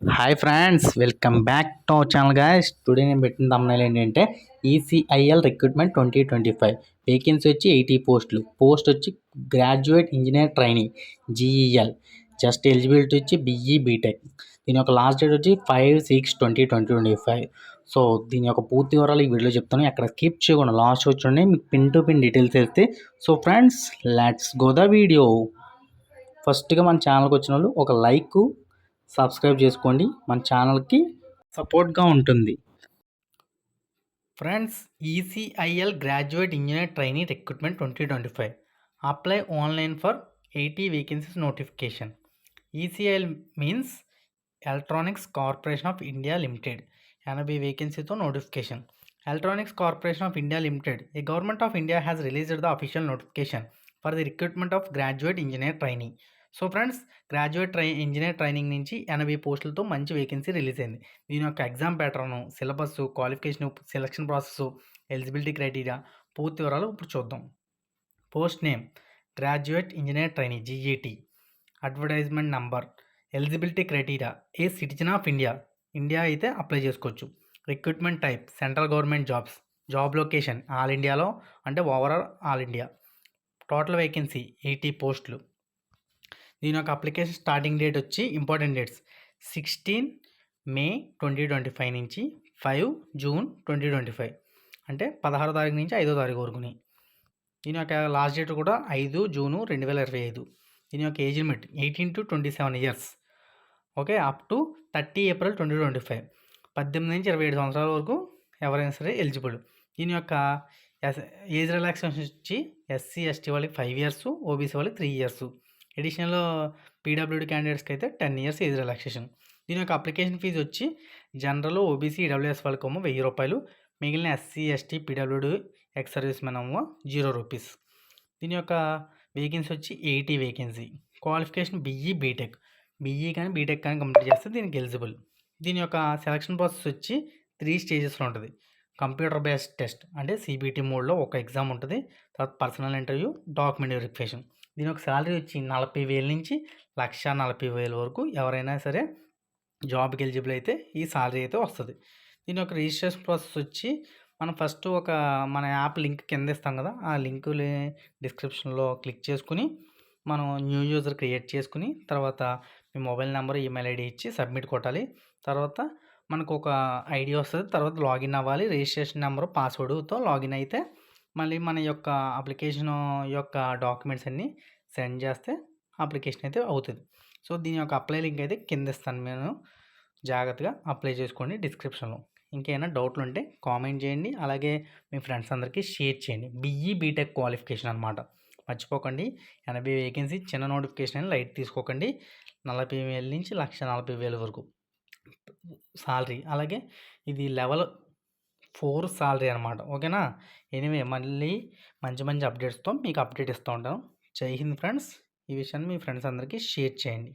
Hi friends welcome back to our channel guys today నేను పెట్టిన తమ్ముళ్ళు ఏంటంటే ECIL recruitment twenty twenty five vacancy వచ్చి ఎయిటీ పోస్టులు పోస్ట్ వచ్చి graduate engineer training GEL just eligibility వచ్చి బిఈ బీటెక్ దీని యొక్క లాస్ట్ డేట్ వచ్చి five six twenty twenty twenty five so దీని యొక్క పూర్తి వివరాలు ఈ వీడియోలో చెప్తాను. ఎక్కడ స్కిప్ చేయకుండా లాస్ట్ వచ్చి మీకు పిన్ టు పిన్ డీటెయిల్స్ వేస్తే so friends let's go the video ఫస్ట్గా మన ఛానల్కి వచ్చిన వాళ్ళు ఒక లైక్ సబ్స్క్రైబ్ చేసుకోండి. మన ఛానల్కి సపోర్ట్గా ఉంటుంది. Friends ECIL graduate engineer training recruitment twenty twenty five apply online for eighty vacancies notification ECIL means Electronics Corporation of India Limited ఎనభై వేకెన్సీతో notification Electronics Corporation of India Limited the Government of India has released the official notification for the recruitment of graduate engineer training so friends graduate try engineer training నుంచి ఎనభై పోస్టులతో మంచి vacancy release అయింది. దీని యొక్క exam pattern syllabus qualification selection process eligibility criteria పూర్తి వివరాలు ఇప్పుడు చూద్దాం. Post name graduate engineer training GET advertisement number eligibility criteria a citizen of India? India అయితే అప్లై చేసుకోవచ్చు. Recruitment type central government jobs job location all ఇండియాలో అంటే overall all India. Total vacancy eighty పోస్టులు. దీని యొక్క అప్లికేషన్ స్టార్టింగ్ డేట్ వచ్చి important dates. Sixteen May twenty twenty five నుంచి five June twenty twenty five. అంటే పదహారో తారీఖు నుంచి ఐదో తారీఖు వరకుని దీని యొక్క లాస్ట్ డేట్ కూడా ఐదు జూను రెండు వేల ఇరవై ఐదు. దీని యొక్క age limit eighteen to twenty seven years. Okay up to thirty April twenty twenty five. పద్దెనిమిది నుంచి ఇరవై ఏడు సంవత్సరాల వరకు ఎవరైనా సరే ఎలిజిబుల్. దీని యొక్క ఎస్ ఏజ్ రిలాక్సేషన్ వచ్చి ఎస్సీ ఎస్టీ వాళ్ళకి ఫైవ్ ఇయర్స్ ఓబీసీ వాళ్ళకి త్రీ ఇయర్స్. ఎడిషనల్ పీడబ్ల్యూడి క్యాండిడేట్స్కి అయితే టెన్ ఇయర్స్ ఏజ్ రిలాక్సేషన్. దీని యొక్క అప్లికేషన్ ఫీజు వచ్చి జనరల్ ఓబీసీ ఈడబ్ల్యూఎస్ వాళ్ళకేమో వెయ్యి రూపాయలు మిగిలిన SC ST PWD ex service men zero rupees. దీని యొక్క వేకెన్సీ వచ్చి eighty vacancy. Qualification BE BTech. BE కానీ బీటెక్ కానీ కంప్లీట్ చేస్తే దీనికి ఎలిజిబుల్. దీని యొక్క సెలక్షన్ ప్రాసెస్ వచ్చి త్రీ స్టేజెస్లో ఉంటుంది. కంప్యూటర్ బేస్డ్ టెస్ట్ అంటే సిబిటి మోడ్లో ఒక ఎగ్జామ్ ఉంటుంది. తర్వాత పర్సనల్ ఇంటర్వ్యూ డాక్యుమెంట్ వెరిఫికేషన్. దీని ఒక శాలరీ వచ్చి నలభై వేల నుంచి లక్ష నలభై వేల వరకు ఎవరైనా సరే జాబ్కి ఎలిజిబుల్ అయితే ఈ శాలరీ అయితే వస్తుంది. దీని యొక్క రిజిస్ట్రేషన్ ప్రాసెస్ వచ్చి మనం ఫస్ట్ ఒక మన యాప్ లింక్ కింద ఇస్తాం కదా ఆ లింక్ డిస్క్రిప్షన్లో క్లిక్ చేసుకుని మనం న్యూ యూజర్ క్రియేట్ చేసుకుని తర్వాత మీ మొబైల్ నెంబర్ ఈమెయిల్ ఐడి ఇచ్చి సబ్మిట్ కొట్టాలి. తర్వాత మనకు ఒక ఐడి వస్తుంది తర్వాత లాగిన్ అవ్వాలి రిజిస్ట్రేషన్ నెంబర్ పాస్వర్డ్తో లాగిన్ అయితే మళ్ళీ మన యొక్క అప్లికేషన్ యొక్క డాక్యుమెంట్స్ అన్నీ సెండ్ చేస్తే అప్లికేషన్ అయితే అవుతుంది. సో దీని యొక్క అప్లై లింక్ అయితే కింద ఇస్తాను నేను. జాగ్రత్తగా అప్లై చేసుకోండి డిస్క్రిప్షన్లో. ఇంకేమైనా డౌట్లు ఉంటే కామెంట్ చేయండి. అలాగే మీ ఫ్రెండ్స్ అందరికీ షేర్ చేయండి. బీఈ బీటెక్ క్వాలిఫికేషన్ అనమాట మర్చిపోకండి. ఎనభై వేకెన్సీ చిన్న నోటిఫికేషన్ అని లైట్ తీసుకోకండి. నలభై వేల నుంచి లక్ష నలభై వేల వరకు. సాలరీ. అలాగే ఇది లెవెల్ ఫోర్ సాలరీ అనమాట. ఓకేనా? ఎనివే మళ్ళీ మంచి మంచి అప్డేట్స్తో మీకు అప్డేట్ ఇస్తూ ఉంటాను. జై హింద్ ఫ్రెండ్స్. ఈ విషయాన్ని మీ ఫ్రెండ్స్ అందరికీ షేర్ చేయండి.